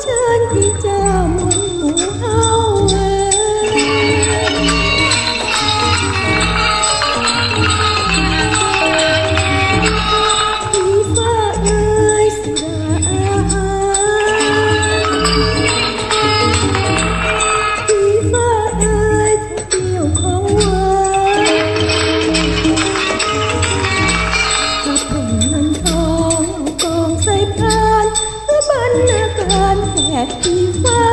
เชิญพี่จ้มุนหูเอาเอ่พี่ฟ้าเอ่ยสุดาพี่ฟ้าเอ่ยเกี่ยวของวานกระถุงเงินทองกองใส่ เหลือเกินแขกที่ฟ้า